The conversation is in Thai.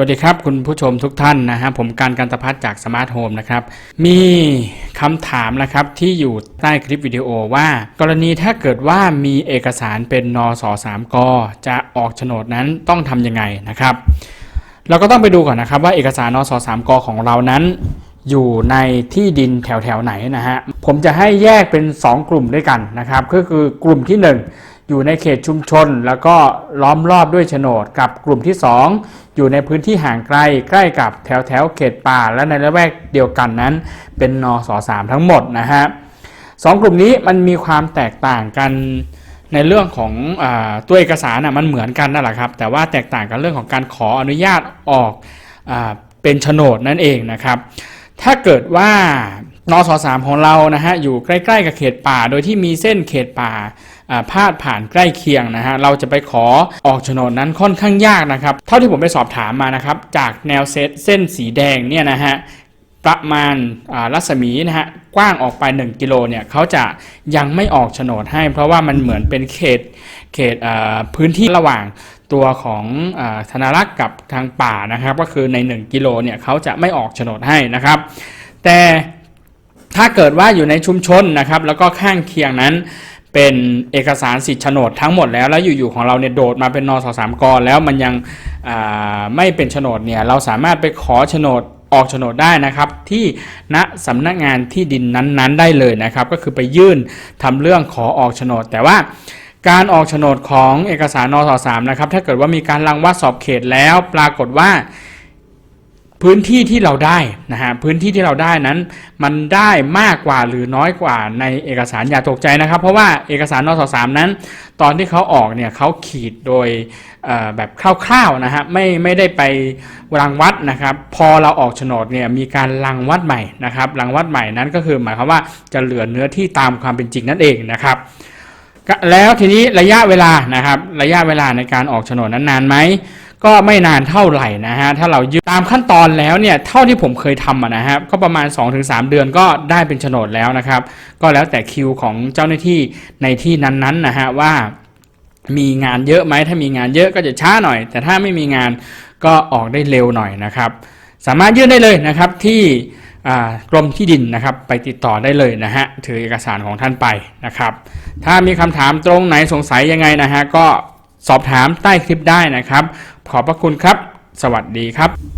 วัสดีครับ คุณผู้ชมทุกท่านนะฮะผมการกันตพัฒจากสมาร์ทโฮมนะครับ มีคำถามนะครับที่อยู่ใต้คลิปวิดีโอว่า กรณีถ้าเกิดว่ามีเอกสารเป็นนสสามกจะออกโฉนดนั้นต้องทำยังไงนะครับ เราก็ต้องไปดูก่อนนะครับว่าเอกสารนสสามกของเรานั้น อยู่ในที่ดินแถวแถวไหนนะฮะผมจะให้แยกเป็น 2 กลุ่มด้วยกันนะครับ ก็คือกลุ่มที่ 1 อยู่ในเขตชุมชน แล้วก็ล้อมรอบด้วยโฉนดกับกลุ่มที่ 2 อยู่ในพื้นที่ห่างไกลใกล้กับแถวแถวเขตป่า และในละแวกเดียวกันนั้น เป็นนสสามทั้งหมดนะฮะสองกลุ่มนี้มันมีความแตกต่างกันในเรื่องของอตัวเอกสารนะมันเหมือนกันนั่นแหละครับ แต่ว่าแตกต่างกันเรื่องของการขออนุญาตออกอเป็นโฉนดนั่นเองนะครับ ถ้าเกิดว่านสสามของเรานะฮะอยู่ใกล้ ๆ กับเขตป่า โดยที่มีเส้นเขตป่า พาดผ่านใกล้เคียงนะฮะเราจะไปขอออกโฉนดนั้นค่อนข้างยากนะครับ เท่าที่ผมไปสอบถามมานะครับ จากแนวเซตเส้นสีแดงเนี่ยนะฮะประมาณรัศมีนะฮะกว้างออกไป 1 กิโลเนี่ยเขาจะยังไม่ออกโฉนดให้ เพราะว่ามันเหมือนเป็นเขตเขตพื้นที่ระหว่างตัวของธนารักษ์กับทางป่านะครับ ก็คือใน 1 กิโลเนี่ยเขาจะไม่ออกโฉนดให้นะครับ แต่ถ้าเกิดว่าอยู่ในชุมชนนะครับ แล้วก็ข้างเคียงนั้น เป็นเอกสารสิทธิ์โฉนดทั้งหมดแล้วแล้วอยู่ๆของเราเนี่ยโดดมาเป็นนสสามกแล้วมันยังไม่เป็นโฉนดเนี่ยเราสามารถไปขอโฉนดออกโฉนดได้นะครับที่ณสำนักงานที่ดินนั้นๆ ได้เลยนะครับ ก็คือไปยื่นทำเรื่องขอออกโฉนด แต่ว่าการออกโฉนดของเอกสารนสสามนะครับถ้าเกิดว่ามีการรังวัดสอบเขตแล้วปรากฏว่า พื้นที่ที่เราได้นะฮะพื้นที่ที่เราได้นั้น มันได้มากกว่าหรือน้อยกว่าในเอกสารอย่าตกใจนะครับ เพราะว่าเอกสารนสสามนั้น ตอนที่เขาออกเนี่ยเขาขีดโดยแบบคร่าวๆนะฮะไม่ไม่ได้ไปรังวัดนะครับ พอเราออกโฉนดเนี่ยมีการรังวัดใหม่นะครับรังวัดใหม่นั้นก็คือหมายความว่าจะเหลือเนื้อที่ตามความเป็นจริงนั่นเองนะครับแล้วทีนี้ระยะเวลานะครับระยะเวลาในการออกโฉนดนั้นนานไหม ก็ไม่นานเท่าไหร่นะฮะถ้าเรายืนตามขั้นตอนแล้วเนี่ยเท่าที่ผมเคยทำอะนะฮะก็ประมาณ 2-3 เดือนก็ได้เป็นโฉนดแล้วนะครับ ก็แล้วแต่คิวของเจ้าหน้าที่ในที่นั้นๆนะฮะว่ามีงานเยอะไหมถ้ามีงานเยอะก็จะช้าหน่อย แต่ถ้าไม่มีงานก็ออกได้เร็วหน่อยนะครับ สามารถยื่นได้เลยนะครับที่กรมที่ดินนะครับไปติดต่อได้เลยนะฮะถือเอกสารของท่านไปนะครับ ถ้ามีคำถามตรงไหนสงสัยยังไงนะฮะก็ สอบถามใต้คลิปได้นะครับ ขอบพระคุณครับ สวัสดีครับ